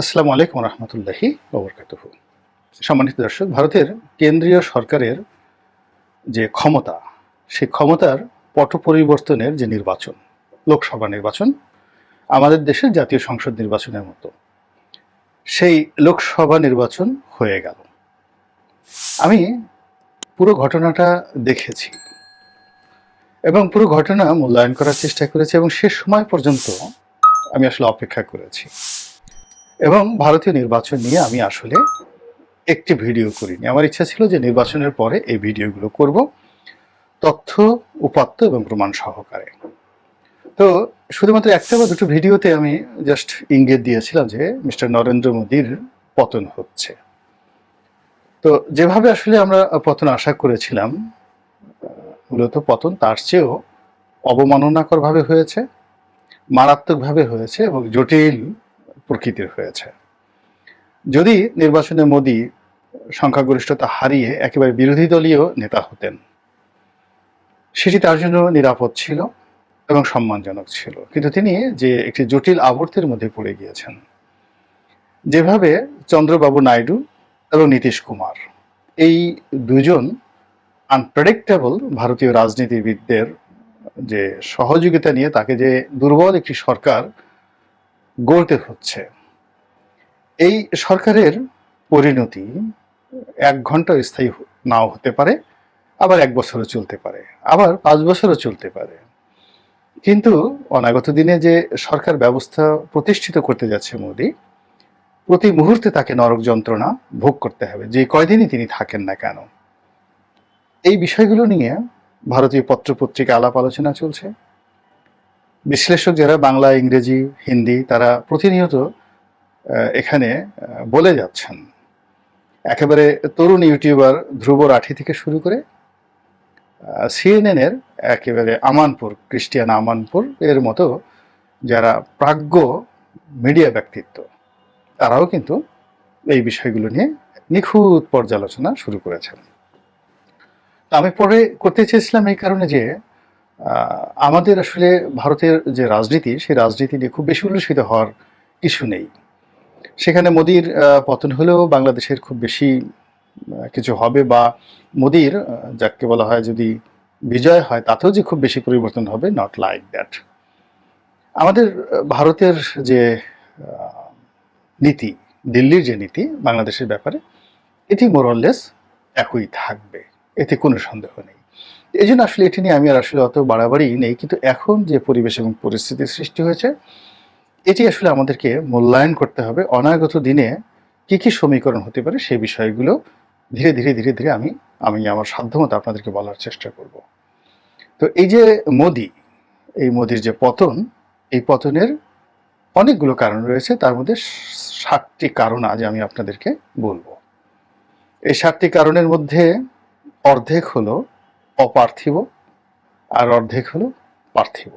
আসসালামু আলাইকুম রহমতুল্লাহি ওবরকাতুহ সম্মানিত দর্শক, ভারতের কেন্দ্রীয় সরকারের যে ক্ষমতা, সেই ক্ষমতার পট পরিবর্তনের যে নির্বাচন, লোকসভা নির্বাচন, আমাদের দেশের জাতীয় সংসদ নির্বাচনের মতো, সেই লোকসভা নির্বাচন হয়ে গেল। আমি পুরো ঘটনাটা দেখেছি এবং পুরো ঘটনা মূল্যায়ন করার চেষ্টা করেছি এবং শেষ সময় পর্যন্ত আমি আসলে অপেক্ষা করেছি। এবং ভারতীয় নির্বাচন নিয়ে আমি আসলে একটি ভিডিও করিনি। আমার ইচ্ছা ছিল যে নির্বাচনের পরে এই ভিডিওগুলো করব তথ্য, উপাত্ত এবং প্রমাণ সহকারে। তো শুধুমাত্র একটা বা দুটো ভিডিওতে আমি জাস্ট ইঙ্গিত দিয়েছিলাম যে মিস্টার নরেন্দ্র মোদীর পতন হচ্ছে। তো যেভাবে আসলে আমরা পতন আশা করেছিলাম, মূলত পতন তার চেয়েও অবমাননাকরভাবে হয়েছে, মারাত্মকভাবে হয়েছে এবং জটিল প্রকৃতির হয়েছে। যদি নির্বাচনে মোদী সংখ্যাগরিষ্ঠতা হারিয়ে একেবারে বিরোধী দলীয় নেতা হতেন, সেটি তার জন্য নিরাপদ ছিল এবং সম্মানজনক ছিল। কিন্তু তিনি যে একটি জটিল আবর্তের মধ্যে পড়ে গিয়েছেন, যেভাবে চন্দ্রবাবু নাইডু এবং নীতিশ কুমার, এই দুজন আনপ্রেডিক্টেবল ভারতীয় রাজনীতিবিদদের যে সহযোগিতা নিয়ে তাকে যে দুর্বল একটি সরকার গড়তে হচ্ছে। এই সরকারের পরিণতি এক ঘণ্টা স্থায়ী নাও হতে পারে, আবার এক বছরও চলতে পারে, আবার পাঁচ বছরও চলতে পারে। কিন্তু অনাগত দিনে যে সরকার ব্যবস্থা প্রতিষ্ঠিত করতে যাচ্ছে মোদী, প্রতি মুহূর্তে তাকে নরক যন্ত্রণা ভোগ করতে হবে, যে কয়দিনই তিনি থাকেন না কেন। এই বিষয়গুলো নিয়ে ভারতীয় পত্রপত্রিকা আলাপ আলোচনা চলছে। বিশ্লেষক যারা বাংলা, ইংরেজি, হিন্দি, তারা প্রতিনিয়ত এখানে বলে যাচ্ছেন। একেবারে তরুণ ইউটিউবার ধ্রুব রাঠি থেকে শুরু করে সিএনএনের একেবারে আমানপুর, ক্রিস্টিয়ান আমানপুর এর মতো যারা প্রাজ্ঞ মিডিয়া ব্যক্তিত্ব, তারাও কিন্তু এই বিষয়গুলো নিয়ে নিখুঁত পর্যালোচনা শুরু করেছেন। আমি পরে করতে চেয়েছিলাম এই কারণে যে আমাদের আসলে ভারতের যে রাজনীতি, সেই রাজনীতি নিয়ে খুব বেশি উল্লসিত হওয়ার কিছু নেই। সেখানে মোদির পতন হলেও বাংলাদেশের খুব বেশি কিছু হবে বা মোদির যাকে বলা হয় যদি বিজয় হয়, তাতেও যে খুব বেশি পরিবর্তন হবে নট লাইক দ্যাট আমাদের ভারতের যে নীতি, দিল্লির যে নীতি, বাংলাদেশের ব্যাপারে, এটি মোরললেস একই থাকবে। এতে কোনো সন্দেহ নেই। এই জন্য আসলে এটি নিয়ে আমি আর আসলে অত বাড়াবাড়ি নেই, কিন্তু এখন যে পরিবেশ এবং পরিস্থিতির সৃষ্টি হয়েছে, এটি আসলে আমাদেরকে মূল্যায়ন করতে হবে। অনাগত দিনে কি কি সমীকরণ হতে পারে সেই বিষয়গুলো ধীরে ধীরে ধীরে ধীরে আমি আমি আমার সাধ্যমতো আপনাদেরকে বলার চেষ্টা করব। তো এই যে মোদি, এই মোদির যে পতন, এই পতনের অনেকগুলো কারণ রয়েছে, তার মধ্যে সাতটি কারণ আজ আমি আপনাদেরকে বলব। এই সাতটি কারণের মধ্যে অর্ধেক হলো অপার্থিব আর অর্ধেক হলো পার্থিব।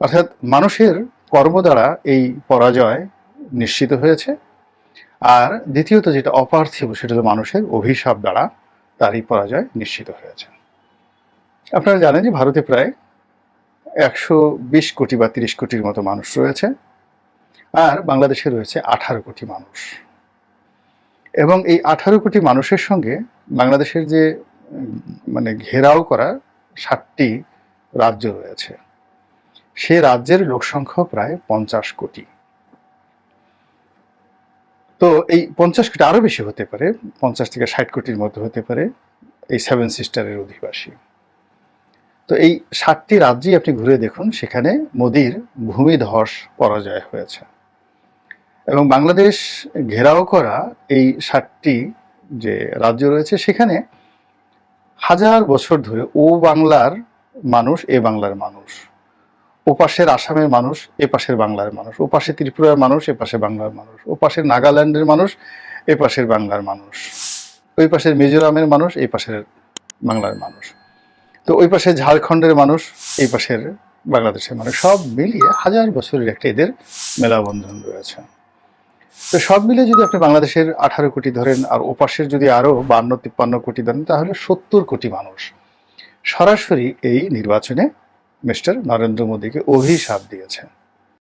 অর্থাৎ মানুষের কর্ম দ্বারা এই পরাজয় নিশ্চিত হয়েছে। আর দ্বিতীয়ত যেটা অপার্থিব, সেটা হলো মানুষের অভিশাপ দ্বারা তার এই পরাজয় নিশ্চিত হয়েছে। আপনারা জানেন যে ভারতে প্রায় একশো বিশ কোটি বা তিরিশ কোটির মতো মানুষ রয়েছে আর বাংলাদেশে রয়েছে আঠারো কোটি মানুষ। এবং এই আঠারো কোটি মানুষের সঙ্গে বাংলাদেশের যে মানে ঘেরাও করা ষাটটি রাজ্য রয়েছে। সে রাজ্যের লোকসংখ্যা প্রায় পঞ্চাশ কোটি। তো এই পঞ্চাশ কোটি আরও বেশি হতে পারে, পঞ্চাশ থেকে ষাট কোটির মধ্যে হতে পারে এই সেভেন সিস্টারের অধিবাসী। তো এই ষাটটি রাজ্যই আপনি ঘুরে দেখুন, সেখানে মোদির ভূমিধস পরাজয় হয়েছে। এবং বাংলাদেশ ঘেরাও করা এই ষাটটি যে রাজ্য রয়েছে, সেখানে হাজার বছর ধরে ও বাংলার মানুষ, এ বাংলার মানুষ। ও পাশের আসামের মানুষ, এ পাশের বাংলার মানুষ। ও পাশে ত্রিপুরার মানুষ, এ পাশে বাংলার মানুষ। ও পাশের নাগাল্যান্ডের মানুষ, এ পাশের বাংলার মানুষ। ওই পাশের মিজোরামের মানুষ এই পাশের বাংলার মানুষ। তো ওই পাশে ঝাড়খণ্ডের মানুষ, এই পাশের বাংলাদেশের মানুষ। সব মিলিয়ে হাজার বছরের একটা এদের মেলাবন্ধন রয়েছে। তো সব মিলে যদি আপনি বাংলাদেশের আঠারো কোটি ধরেন আর ওপাশের যদি আরও বান্ন, তিপ্পান্ন কোটি ধরেন, তাহলে সত্তর কোটি মানুষ সরাসরি এই নির্বাচনে মিস্টার নরেন্দ্র মোদীকে অভিশাপ দিয়েছে